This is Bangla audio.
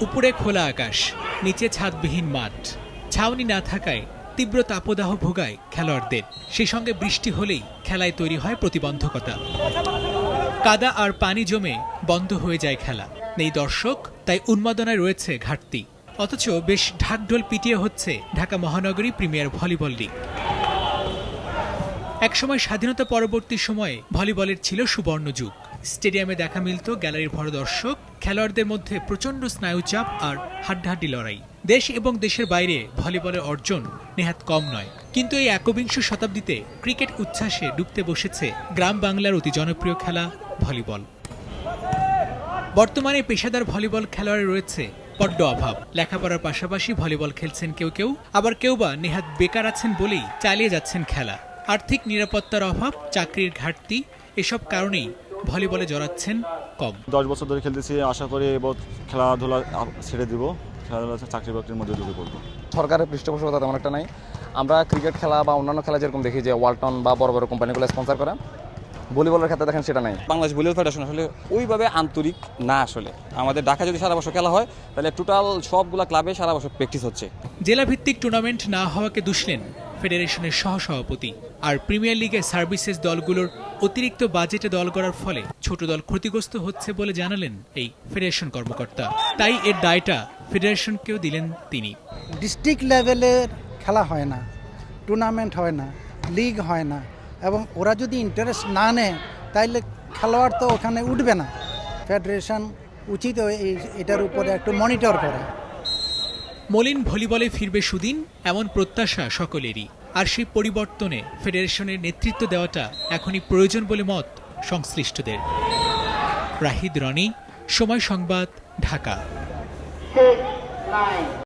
উপরে খোলা আকাশ, নিচে ছাদবিহীন মাঠ। ছাউনি না থাকায় তীব্র তাপদাহ ভোগায় খেলোয়াড়দের। সেই সঙ্গে বৃষ্টি হলেই খেলায় তৈরি হয় প্রতিবন্ধকতা। কাদা আর পানি জমে বন্ধ হয়ে যায় খেলা। নেই দর্শক, তাই উন্মাদনায় রয়েছে ঘাটতি। অথচ বেশ ঢাকঢোল পিটিয়ে হচ্ছে ঢাকা মহানগরী প্রিমিয়ার ভলিবল লিগ। একসময় স্বাধীনতা পরবর্তী সময়ে ভলিবলের ছিল সুবর্ণ যুগ। স্টেডিয়ামে দেখা মিলত গ্যালারির ভর দর্শক খেলোয়াড়দের মধ্যে প্রচণ্ড স্নায়ুচাপ আর হাড্ডাহাড্ডি লড়াই। দেশ এবং দেশের বাইরে ভলিবলের অর্জন নেহাত কম নয়। কিন্তু এই একবিংশ শতাব্দীতে ক্রিকেট উচ্ছ্বাসে ডুবতে বসেছে গ্রাম বাংলার অতি জনপ্রিয় খেলা ভলিবল। বর্তমানে পেশাদার ভলিবল খেলোয়াড় রয়েছে বড্ড অভাব। লেখাপড়ার পাশাপাশি ভলিবল খেলছেন কেউ কেউ, আবার কেউ বা নেহাত বেকার আছেন বলেই চালিয়ে যাচ্ছেন খেলা। আর্থিক নিরাপত্তার অভাব চাকরির ঘাটতি এসব কারণেই ভলিবলে জড়াচ্ছেন কম। দশ বছর ধরে খেলতেছি আশা করি এবার খেলাধুলা ছেড়ে দিব। খেলাধুলা চাকরি বাকরির মধ্যে ঢুকে পড়ব। সরকারের পৃষ্ঠপোষকতা তেমন একটা নাই। আমরা ক্রিকেট খেলা বা অন্যান্য খেলা যেরকম দেখি যে ওয়ালটন বা বড় বড় কোম্পানিগুলো স্পন্সার করে ভলিবলের ক্ষেত্রে দেখেন সেটা নাই। বাংলাদেশ ভলিবল ফেডারেশন আসলে ওইভাবে আন্তরিক না আসলে। আমাদের ঢাকা যদি সারা বছর খেলা হয় তাহলে টোটাল সবগুলা ক্লাবে সারা বছর প্র্যাকটিস হচ্ছে। জেলাভিত্তিক টুর্নামেন্ট না হওয়াকে দুষলেন ফেডারেশনের সহসভাপতি। আর প্রিমিয়ার লিগে সার্ভিসেস দলগুলোর অতিরিক্ত বাজেটে দল করার ফলে ছোট দল ক্ষতিগ্রস্ত হচ্ছে বলে জানালেন এই ফেডারেশন কর্মকর্তা। তাই এর দায়টা ফেডারেশনকেও দিলেন তিনি। ডিস্ট্রিক্ট লেভেলের খেলা হয় না, টুর্নামেন্ট হয় না, লিগ হয় না, এবং ওরা যদি ইন্টারেস্ট না নেয়, তাইলে খেলোয়াড় তো ওখানে উঠবে না। ফেডারেশন উচিত এটার উপরে একটু মনিটর করা। মলিন ভলিবলে ফিরবে সুদিন, এমন প্রত্যাশা সকলেরই। আর সেই পরিবর্তনে ফেডারেশনের নেতৃত্ব দেওয়াটা এখনই প্রয়োজন বলে মত সংশ্লিষ্টদের। রাহিদ রনি, সময় সংবাদ, ঢাকা।